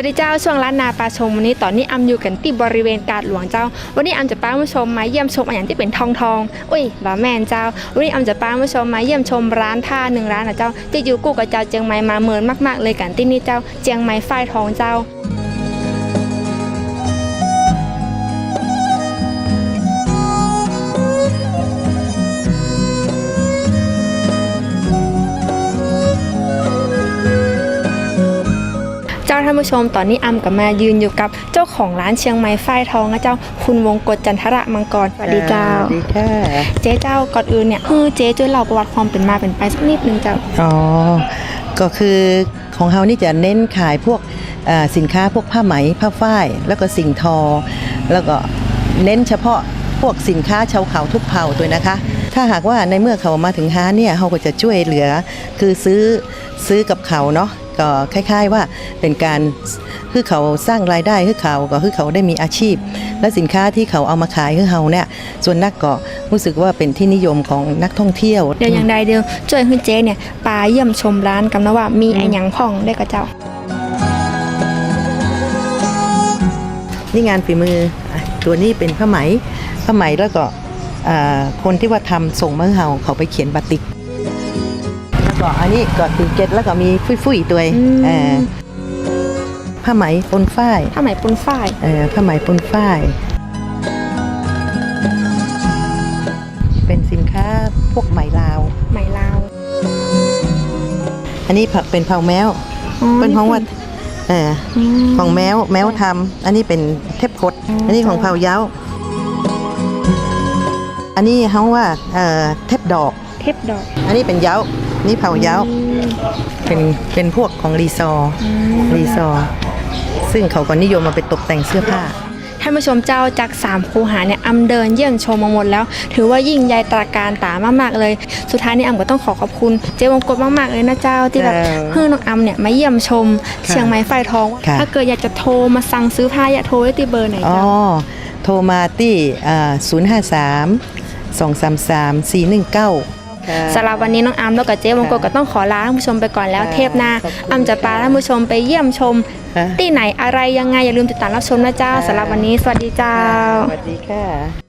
สวัสดีเจ้าช่วงล้านนาปลาชมวันนี้ตอนนี้อำอยู่กันที่บริเวณกาดหลวงเจ้า วันนี้อำจะพาผู้ชมมาเยี่ยมชมอาหารที่เป็นทองทองอุ้ยหล่อแมนเจ้า วันนี้อำจะพาผู้ชมมาเยี่ยมชมร้านท่าหนึ่งร้านนะเจ้าที่อยู่กู่กับเจ้าเจียงใหม่มาเมินมาก ๆ เลยกันที่นี่เจ้าเจียงใหม่ฝ้ายทองเจ้า ท่านผู้ชม ตอนนี้อำกับมายืนอยู่กับเจ้าของร้านเชียงใหม่ฝ้ายทองนะเจ้าคุณวงกฎจันทระมังกรสวัสดีเจ้าสวัสดีค่ะเจ๊เจ้าก่อนอื่นเนี่ยคือเจ๊ช่วยเล่าประวัติความเป็นมาเป็นไปสักนิดนึงเจ้าอ๋อก็คือของเฮานี่จะเน้นขายพวกเอ่อสินค้าพวกผ้าไหมผ้าฝ้าย แล้วก็สิ่งทอ แล้วก็เน้นเฉพาะพวกสินค้าชาวเขาทุกเผ่าด้วยนะคะ ถ้าหากว่าในเมื่อเขามาถึงฮานเนี่ยเขาก็จะช่วยเหลือ คือซื้อซื้อกับเขาเนาะก็คล้าย ๆว่าเป็นการคือเขาสร้างรายได้ให้เขาก็คือเขาได้มีอาชีพ และสินค้าที่เขาเอามาขายให้เขาเนี่ยส่วนนักก็รู้สึกว่าเป็นที่นิยมของนักท่องเที่ยวเดี๋ยวอย่างใดเดียวช่วยให้เจ๊เนี่ยปาเยี่ยมชมร้านกันนะว่ามีไอ้หยังพ่องได้กับเจ้า นี่งานฝีมืออะตัวนี้เป็นผ้าไหมผ้าไหมแล้วก็อ่า คนที่ว่าทำส่งมาให้เราเขาไปเขียนบาติก แล้วก็อันนี้ก็ตีเก็ตแล้วก็มีฟุยๆตัวเองอืมเออผ้าไหมปนฝ้ายผ้าไหมปุนฝ้ายเออผ้าไหมปนฝ้าย เป็นสินค้าพวกไหมลาวไหมลาว อันนี้ผักเป็นเผาแมวเป็นของวัดเออมของแมวแมวทำอันนี้เป็นเทปคดอืมอันนี้ของเผาเย้า อันนี้เขาว่าเอ่อเทปดอก เทปดอก อันนี้เป็นเย้านี่เผาเย้าอืมเป็นเป็นพวกของรีซอร์อืมรีซอร์ซึ่งเขาก็นิยมมาไปตกแต่งเสื้อผ้าท่านผู้ชมเจ้าจากสามคูหาเนี่ยอำเดินเยี่ยมชมมาหมดแล้ว ถือว่ายิ่งใหญ่ตระการตามากๆเลย สุดท้ายนี้อำก็ต้องขอขอบคุณเจ๊วงกฎมากๆเลยนะเจ้าที่แบบเจ้าเพื่อน้องอำเนี่ยมาเยี่ยมชมค่ะเชียงใหม่ไฟทองค่ะถ้าเกิดอยากจะโทรมาสั่งซื้อผ้าอยากโทรได้ที่เบอร์ไหนอ๋อเจ้าโทรมาที่ศูนย์ ห้าสามสองสามสามสี่หนึ่งเก้าสำหรับวันนี้น้องอำแล้วกับเจ๊วงกฎก็ต้องขอลาท่านผู้ชมไปก่อนแล้วค่ะเทปหน้าขอบคุณอำจะพาท่านผู้ชมไปเยี่ยมชมค่ะที่ไหนอะไรยังไงอย่าลืมติดตามรับชมนะเจ้าสำหรับวันนี้สวัสดีเจ้าสวัสดีค่ะ